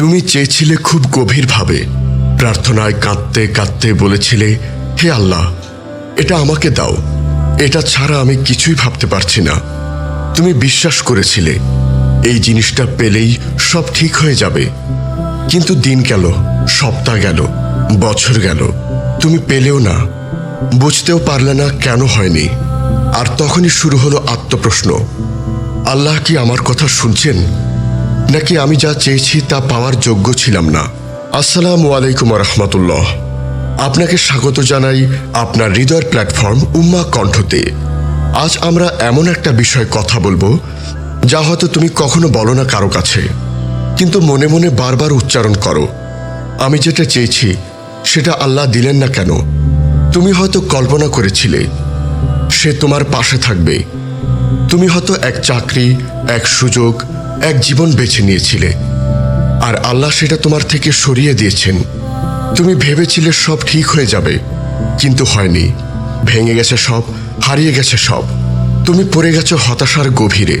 তুমি চেয়েছিলে খুব গভীরভাবে। প্রার্থনায় কাঁদতে কাঁদতে বলেছিলে, হে আল্লাহ, এটা আমাকে দাও। এটা ছাড়া আমি কিছুই ভাবতে পারছি না। তুমি বিশ্বাস করেছিলে, এই জিনিসটা পেলেই সব ঠিক হয়ে যাবে। কিন্তু দিন গেল, সপ্তাহ গেল, বছর গেল। তুমি পেলেও না। বুঝতেও পারলে না কেন হয়নি। আর তখনই শুরু হলো আত্মপ্রশ্ন। আল্লাহ কি আমার কথা শুনছেন? নাকি আমি যা চেয়েছি তা পাওয়ার যোগ্য ছিলাম না। আসসালামু আলাইকুম রহমতুল্লাহ। আপনাকে স্বাগত জানাই আপনার হৃদয়ের প্ল্যাটফর্ম উম্মা কণ্ঠতে। আজ আমরা এমন একটা বিষয় কথা বলব, যা হয়তো তুমি কখনো বলো না কারও কাছে। কিন্তু মনে মনে বারবার উচ্চারণ করো। আমি যেটা চেয়েছি, সেটা আল্লাহ দিলেন না কেন? তুমি হয়তো কল্পনা করেছিলে, সে তোমার পাশে থাকবে। তুমি হয়তো এক চাকরি, এক সুযোগ এক জীবন বেছে নিয়েছিলে। আর আল্লাহ সেটা তোমার থেকে সরিয়ে দিয়েছেন। তুমি ভেবেছিলে সব ঠিক হয়ে যাবে, কিন্তু হয়নি। ভেঙে গেছে সব, হারিয়ে গেছে সব। তুমি পড়ে গেছো হতাশার গভীরে।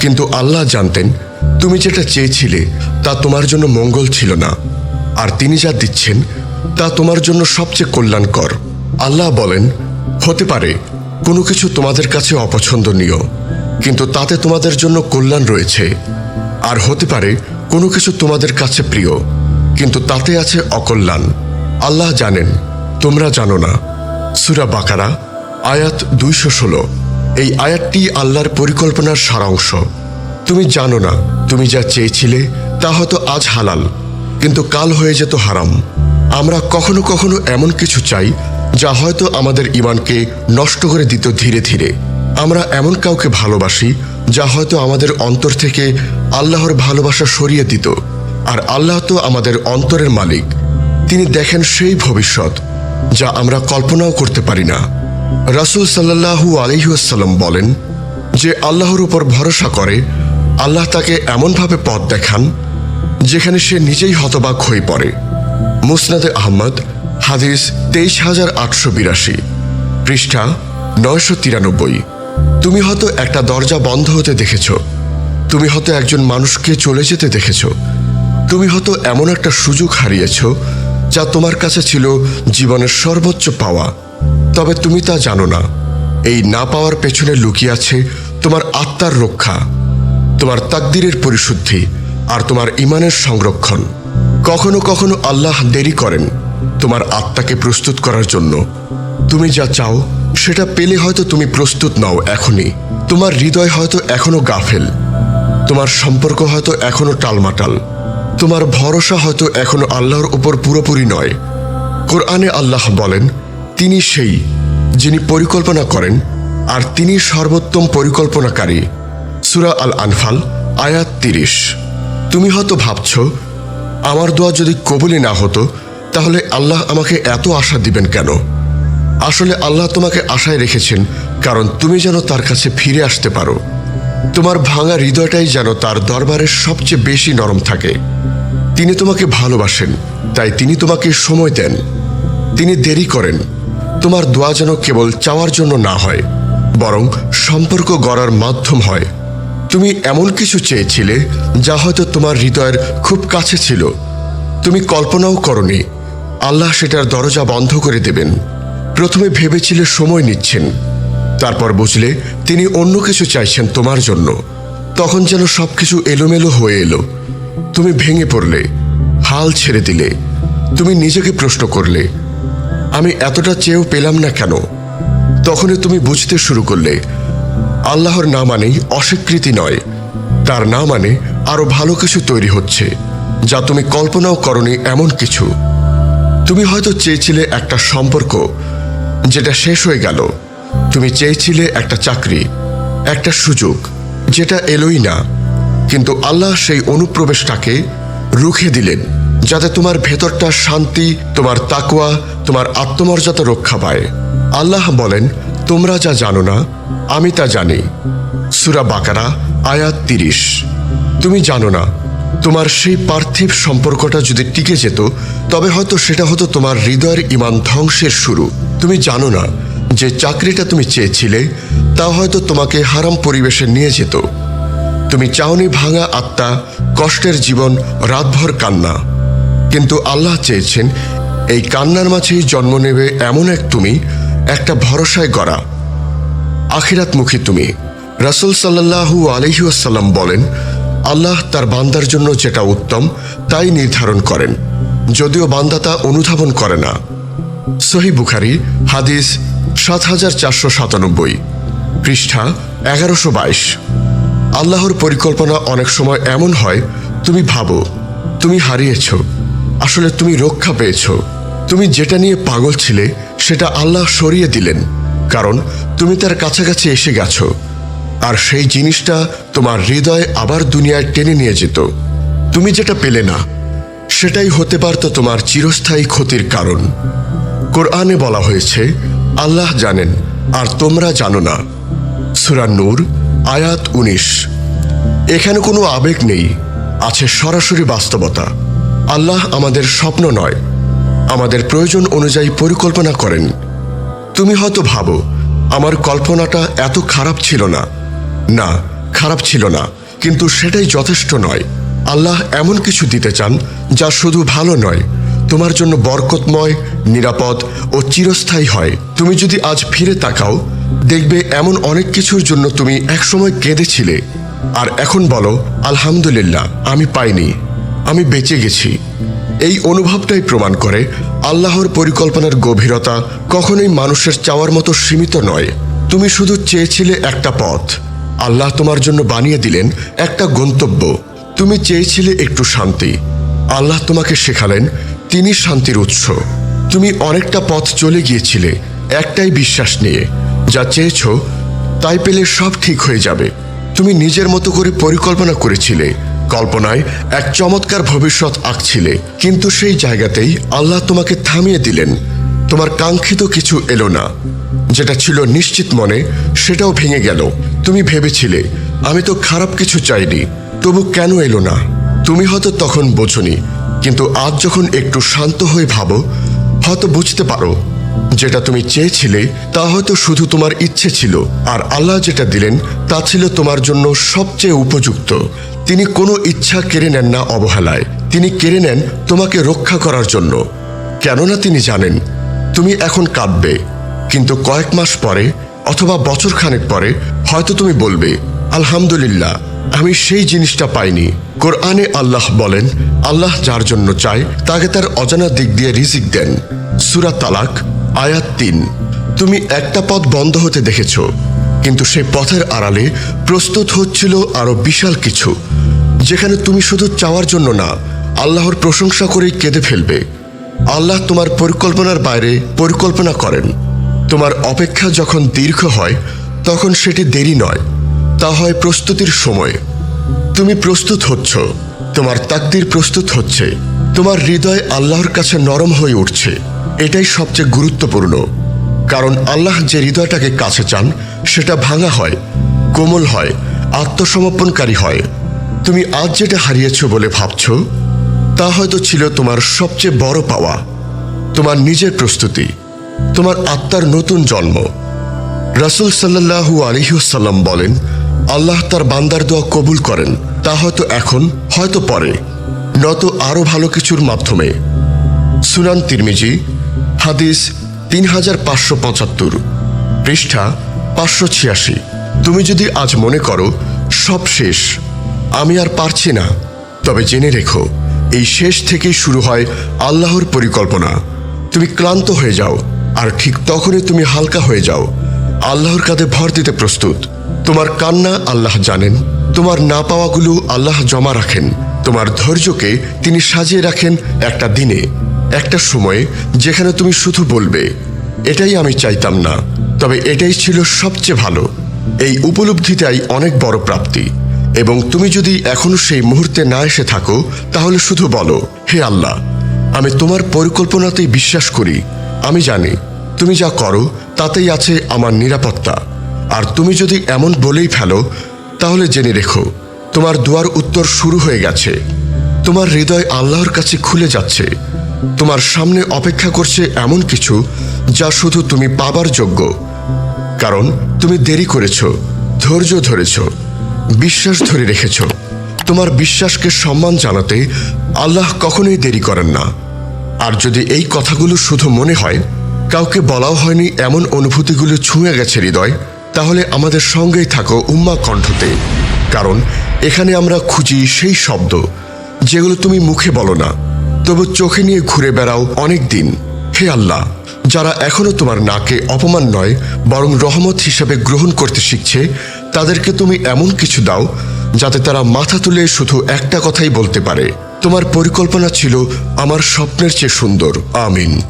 কিন্তু আল্লাহ জানতেন, তুমি যেটা চেয়েছিলে, তা তোমার জন্য মঙ্গল ছিল না। আর তিনি যা দিচ্ছেন, তা তোমার জন্য সবচেয়ে কল্যাণকর। আল্লাহ বলেন, হতে পারে, কোনো কিছু তোমাদের কাছে অপছন্দনীয়। কিন্তু তাতে তোমাদের জন্য কল্যাণ রয়েছে। আর হতে পারে, কোনো কিছু তোমাদের কাছে প্রিয়, কিন্তু তাতে আছে অকল্যাণ। আল্লাহ জানেন, তোমরা জানো না। সুরা বাকারা, আয়াত দুইশো ষোলো। এই আয়াতটি আল্লাহর পরিকল্পনার সারাংশ। তুমি জানো না, তুমি যা চেয়েছিলে, তা হয়তো আজ হালাল, কিন্তু কাল হয়ে যেত হারাম। আমরা কখনো কখনো এমন কিছু চাই, যা হয়তো আমাদের ইমানকে নষ্ট করে দিত ধীরে ধীরে। আমরা এমন কাউকে ভালোবাসি যা হয়তো আমাদের অন্তর থেকে আল্লাহর ভালোবাসা সরিয়ে দিত। আর আল্লাহ তো আমাদের অন্তরের মালিক। তিনি দেখেন সেই ভবিষ্যৎ যা আমরা কল্পনাও করতে পারি না। রাসুল সাল্লাহু আলহিউসাল্লাম বলেন যে আল্লাহর উপর ভরসা করে, আল্লাহ তাকে এমনভাবে পথ দেখান যেখানে সে নিজেই হতবাক হয়ে পড়ে। মুসনাদে আহমদ, হাদিস তেইশ হাজার আটশো বিরাশি, পৃষ্ঠা নয়শো তিরানব্বই। তুমি হয়তো একটা দরজা বন্ধ হতে দেখেছ। তুমি হয়তো একজন মানুষকে চলে যেতে দেখেছ। তুমি হয়তো এমন একটা সুযোগ হারিয়েছ যা তোমার কাছে ছিল জীবনের সর্বোচ্চ পাওয়া। তবে তুমি তা জানো না। এই না পাওয়ার পেছনে লুকিয়ে আছে তোমার আত্মার রক্ষা, তোমার তাকদিরের পরিশুদ্ধি আর তোমার ইমানের সংরক্ষণ। কখনো কখনো আল্লাহ দেরি করেন তোমার আত্মাকে প্রস্তুত করার জন্য। তুমি যা চাও সেটা পেলে হয়তো তুমি প্রস্তুত নাও এখনই। তোমার হৃদয় হয়তো এখনও গাফেল। তোমার সম্পর্ক হয়তো এখনও টালমাটাল। তোমার ভরসা হয়তো এখনও আল্লাহর উপর পুরোপুরি নয়। কোরআনে আল্লাহ বলেন, তিনি সেই যিনি পরিকল্পনা করেন আর তিনি সর্বোত্তম পরিকল্পনাকারী। সুরা আল আনফাল আয়াত তিরিশ। তুমি হয়তো ভাবছ, আমার দোয়া যদি কবুলি না হতো, তাহলে আল্লাহ আমাকে এত আশা দিবেন কেন? আসলে আল্লাহ তোমাকে আশায় রেখেছেন, কারণ তুমি যেন তার কাছে ফিরে আসতে পারো। তোমার ভাঙা হৃদয়টাই যেন তার দরবারের সবচেয়ে বেশি নরম থাকে। তিনি তোমাকে ভালোবাসেন, তাই তিনি তোমাকে সময় দেন। তিনি দেরি করেন, তোমার দোয়া যেন কেবল চাওয়ার জন্য না হয়, বরং সম্পর্ক গড়ার মাধ্যম হয়। তুমি এমন কিছু চেয়েছিলে, যা হয়তো তোমার হৃদয়ের খুব কাছে ছিল। তুমি কল্পনাও করনি, আল্লাহ সেটার দরজা বন্ধ করে দেবেন। প্রথমে ভেবেছিলে সময় নিচ্ছেন। তারপর বুঝলে তিনি অন্য কিছু চাইছেন তোমার জন্য। তখন যেন সবকিছু এলোমেলো হয়ে এলো। তুমি ভেঙে পড়লে, হাল ছেড়ে দিলে। তুমি নিজেকে প্রশ্ন করলে, আমি এতটা চেয়েও পেলাম না কেন? তখনই তুমি বুঝতে শুরু করলে, আল্লাহর না মানেই অস্বীকৃতি নয়। তার না মানে আরও ভালো কিছু তৈরি হচ্ছে, যা তুমি কল্পনাও করনি এমন কিছু। তুমি হয়তো চেয়েছিলে একটা সম্পর্ক যেটা শেষ হয়ে গেল, তুমি চেয়েছিলে একটা চাকরি, একটা সুযোগ, যেটা এলোই না। কিন্তু আল্লাহ সেই অনুপ্রবেশটাকে রুখে দিলেন, যাতে তোমার ভেতরটা শান্তি, তোমার তাকুয়া তোমার আত্মমর্যাদা রক্ষা পায়। আল্লাহ বলেন, তোমরা যা জানো না, আমি তা জানি। সুরা বাকারা, আয়াত তিরিশ। তুমি জানো না তোমার সেই পার্থিব সম্পর্কটা যদি টিকে যেত, তবে হয়তো সেটা হতো তোমার হৃদয়ের ইমান ধ্বংসের শুরু। তুমি জানো না যে চাকরিটা তুমি চেয়েছিলে, তা হয়তো তোমাকে হারাম পরিবেশে নিয়ে যেত। তুমি চাওনি ভাঙা আত্মা, কষ্টের জীবন, রাতভর কান্না। কিন্তু আল্লাহ চেয়েছেন, এই কান্নার মাঝেই জন্ম নেবে এমন এক তুমি, একটা ভরসায় গড়া। আখিরাতমুখী তুমি। রাসুল সাল্লাহু আলহিউসাল্লাম বলেন আল্লাহ তার বান্দার জন্য যেটা উত্তম, তাই নির্ধারণ করেন। যদিও বান্দা তা অনুধাবন করে না। সহি বুখারি, হাদিস সাত হাজার চারশো সাতানব্বই, পৃষ্ঠা এগারোশো বাইশ। আল্লাহর পরিকল্পনা অনেক সময় এমন হয়, তুমি ভাবো, তুমি হারিয়েছ, আসলে তুমি রক্ষা পেয়েছ, তুমি যেটা নিয়ে পাগল ছিলে, সেটা আল্লাহ সরিয়ে দিলেন, কারণ তুমি তার কাছাকাছি এসে গেছো। আর সেই জিনিসটা তোমার হৃদয় আবার দুনিয়ায় টেনে নিয়ে যেত। তুমি যেটা পেলে না, সেটাই হতে পারত তোমার চিরস্থায়ী ক্ষতির কারণ। কোরআনে বলা হয়েছে, আল্লাহ জানেন, আর তোমরা জানো না। সুরা নূর, আয়াত উনিশ। এখানে কোনো আবেগ নেই, আছে সরাসরি বাস্তবতা। আল্লাহ আমাদের স্বপ্ন নয়, আমাদের প্রয়োজন অনুযায়ী পরিকল্পনা করেন। তুমি হয়তো ভাবো, আমার কল্পনাটা এত খারাপ ছিল না। না, খারাপ ছিল না, কিন্তু সেটাই যথেষ্ট নয়। আল্লাহ এমন কিছু দিতে চান যা শুধু ভালো নয়। তোমার জন্য বরকতময়, নিরাপদ ও চিরস্থায়ী হয়। তুমি যদি আজ ফিরে তাকাও, দেখবে এমন অনেক কিছুর জন্য তুমি একসময় কেঁদেছিলে। আর এখন বলো, আলহামদুলিল্লাহ, আমি পাইনি। আমি বেঁচে গেছি। এই অনুভবটাই প্রমাণ করে আল্লাহর পরিকল্পনার গভীরতা কখনোই মানুষের চাওয়ার মতো সীমিত নয়। তুমি শুধু চেয়েছিলে একটা পথ। আল্লাহ তোমার জন্য বানিয়ে দিলেন একটা গন্তব্য। তুমি চেয়েছিলে একটু শান্তি। আল্লাহ তোমাকে শেখালেন তিনি শান্তির উৎস। তুমি অনেকটা পথ চলে গিয়েছিলে একটাই বিশ্বাস নিয়ে। যা চেয়েছ তাই পেলে সব ঠিক হয়ে যাবে। তুমি নিজের মতো করে পরিকল্পনা করেছিলে। কল্পনায় এক চমৎকার ভবিষ্যৎ আঁকছিলে। কিন্তু সেই জায়গাতেই আল্লাহ তোমাকে থামিয়ে দিলেন। তোমার কাঙ্ক্ষিত কিছু এলো না। যেটা ছিল নিশ্চিত মনে, সেটাও ভেঙে গেল। তুমি ভেবেছিলে, আমি তো খারাপ কিছু চাইনি, তবু কেন এলো না? তুমি হয়তো তখন বোঝনি, কিন্তু আজ যখন একটু শান্ত হয়ে ভাবো, হয়তো বুঝতে পারো, যেটা তুমি চেয়েছিলে, তা হয়তো শুধু তোমার ইচ্ছে ছিল, আর আল্লাহ যেটা দিলেন, তা ছিল তোমার জন্য সবচেয়ে উপযুক্ত। তিনি কোনো ইচ্ছা কেড়ে নেন না অবহেলায়, তিনি কেড়ে নেন তোমাকে রক্ষা করার জন্য। কেননা তিনি জানেন তুমি এখন কাঁদবে, কিন্তু কয়েক মাস পরে অথবা বছর খানেক পরে হয়তো তুমি বলবে, আলহামদুলিল্লাহ, আমি সেই জিনিসটা পাইনি। কোরআনে আল্লাহ বলেন, আল্লাহ যার জন্য চায়, তাকে তার অজানা দিক দিয়ে রিজিক দেন। সুরা তালাক, আয়াত তিন। তুমি একটা পথ বন্ধ হতে দেখেছ, কিন্তু সেই পথের আড়ালে প্রস্তুত হচ্ছিল আরও বিশাল কিছু, যেখানে তুমি শুধু চাওয়ার জন্য না, আল্লাহর প্রশংসা করেই কেঁদে ফেলবে। আল্লাহ তোমার পরিকল্পনার বাইরে পরিকল্পনা করেন। তোমার অপেক্ষা যখন দীর্ঘ হয়, তখন সেটি দেরি নয়, তা হয় প্রস্তুতির সময়। তুমি প্রস্তুত হচ্ছ, তোমার তাকদির প্রস্তুত হচ্ছে, তোমার হৃদয় আল্লাহর কাছে নরম হয়ে উঠছে, এটাই সবচেয়ে গুরুত্বপূর্ণ। কারণ আল্লাহ যে হৃদয়টাকে কাছে চান, সেটা ভাঙা হয়, কোমল হয়, আত্মসমর্পণকারী হয়। তুমি আজ যেটা হারিয়েছ বলে ভাবছ তা হয়তো ছিল তোমার সবচেয়ে বড় পাওয়া, তোমার নিজের প্রস্তুতি, তোমার আত্মার নতুন জন্ম। রাসুল সাল্লাহু আলহিউসাল্লাম বলেন, আল্লাহ তার বান্দার দোয়া কবুল করেন, তা হয়তো এখন, হয়তো পরে, নত আরও ভালো কিছুর মাধ্যমে। সুনান তিরমিজি, হাদিস তিন হাজার পাঁচশো পঁচাত্তর, পৃষ্ঠা পাঁচশো ছিয়াশি। তুমি যদি আজ মনে করো, সব শেষ, আমি আর পারছি না, তবে জেনে রেখো এই শেষ থেকেই শুরু হয় আল্লাহর পরিকল্পনা। তুমি ক্লান্ত হয়ে যাও, আর ঠিক তখনই তুমি হালকা হয়ে যাও। আল্লাহর কাঁধে ভর দিতে প্রস্তুত। তোমার কান্না আল্লাহ জানেন, তোমার না পাওয়াগুলো আল্লাহ জমা রাখেন। তোমার ধৈর্যকে তিনি সাজিয়ে রাখেন একটা দিনে, একটা সময়ে যেখানে তুমি শুধু বলবে, এটাই আমি চাইতাম না। তবে এটাই ছিল সবচেয়ে ভালো। এই উপলব্ধিটাই অনেক বড় প্রাপ্তি। এবং তুমি যদি এখনও সেই মুহূর্তে না এসে থাকো, তাহলে শুধু বলো, হে আল্লাহ, আমি তোমার পরিকল্পনাতেই বিশ্বাস করি। আমি জানি, তুমি যা করো, তাতেই আছে আমার নিরাপত্তা। আর তুমি যদি এমন বলেই ফেলো, তাহলে জেনে রেখো, তোমার দুয়ার উত্তর শুরু হয়ে গেছে। তোমার হৃদয় আল্লাহর কাছে খুলে যাচ্ছে। তোমার সামনে অপেক্ষা করছে এমন কিছু, যা শুধু তুমি পাবার যোগ্য। কারণ তুমি দেরি করেছ, ধৈর্য ধরেছ। বিশ্বাস ধরে রেখেছ। তোমার বিশ্বাসকে সম্মান জানাতে আল্লাহ কখনোই দেরি করেন না। আর যদি এই কথাগুলো শুধু মনে হয়, কাউকে বলাও হয়নি এমন অনুভূতিগুলো ছুঁয়ে গেছে হৃদয়, তাহলে আমাদের সঙ্গেই থাকো উম্মা কণ্ঠতে। কারণ এখানে আমরা খুঁজি সেই শব্দ, যেগুলো তুমি মুখে বলো না, তবু চোখে নিয়ে ঘুরে বেড়াও অনেক দিন। হে আল্লাহ, যারা এখনও তোমার নাকে অপমান নয়, বরং রহমত হিসেবে গ্রহণ করতে শিখছে তাদেরকে তুমি এমন কিছু দাও যাতে তারা মাথা তুলে শুধু একটা কথাই বলতে পারে। তোমার পরিকল্পনা ছিল আমার স্বপ্নের চেয়ে সুন্দর। আমিন।